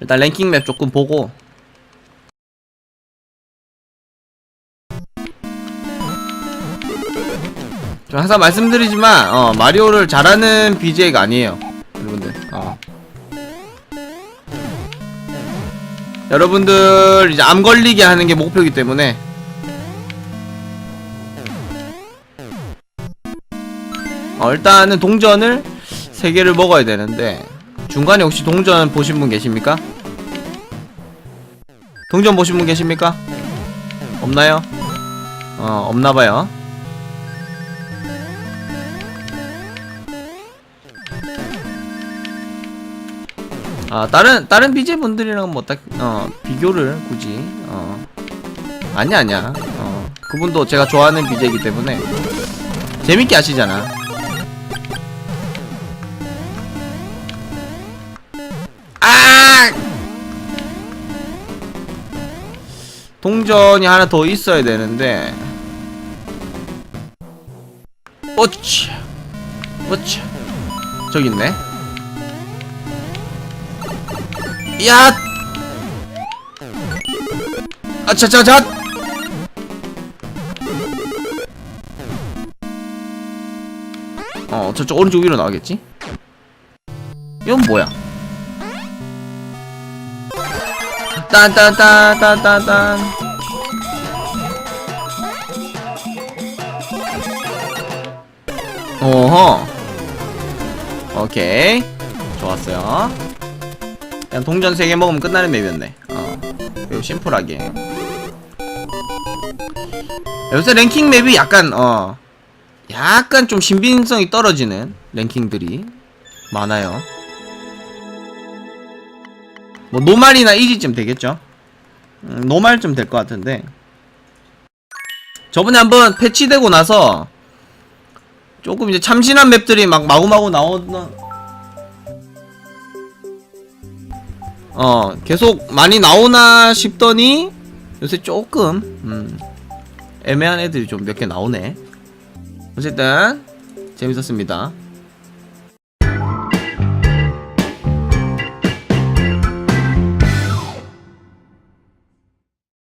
일단 랭킹 맵 조금 보고 저 항상 말씀드리지만 어, 마리오를 잘하는 BJ가 아니에요 여러분들 어. 여러분들 이제 암 걸리게 하는 게 목표이기 때문에 어, 일단은 동전을 3개를 먹어야 되는데 중간에 혹시 동전 보신 분 계십니까? 동전 보신 분 계십니까? 없나요? 어 없나봐요. 아 다른 다른 BJ 분들이랑 뭐딱 어 비교를 굳이 어. 아니야 아니야. 어 그분도 제가 좋아하는 BJ이기 때문에 재밌게 하시잖아 아 동전이 하나 더 있어야 되는데. 어치. 어치. 저기 있네. 야! 아차차차 어 저쪽 오른쪽 위로 나가겠지? 이건 뭐야 딴딴딴딴딴딴. 오호. 오케이. 좋았어요. 그냥 동전 3개 먹으면 끝나는 맵이었네. 어. 매우 심플하게. 요새 랭킹 맵이 약간 어. 약간 좀 신빙성이 떨어지는 랭킹들이 많아요 뭐 노말이나 이지쯤 되겠죠? 음, 노말쯤 될 것 같은데. 저번에 한번 패치되고 나서 조금 이제 참신한 맵들이 막 마구마구 나오던 어 계속 많이 나오나 싶더니 요새 조금 음, 애매한 애들이 좀 몇 개 나오네. 어쨌든 재밌었습니다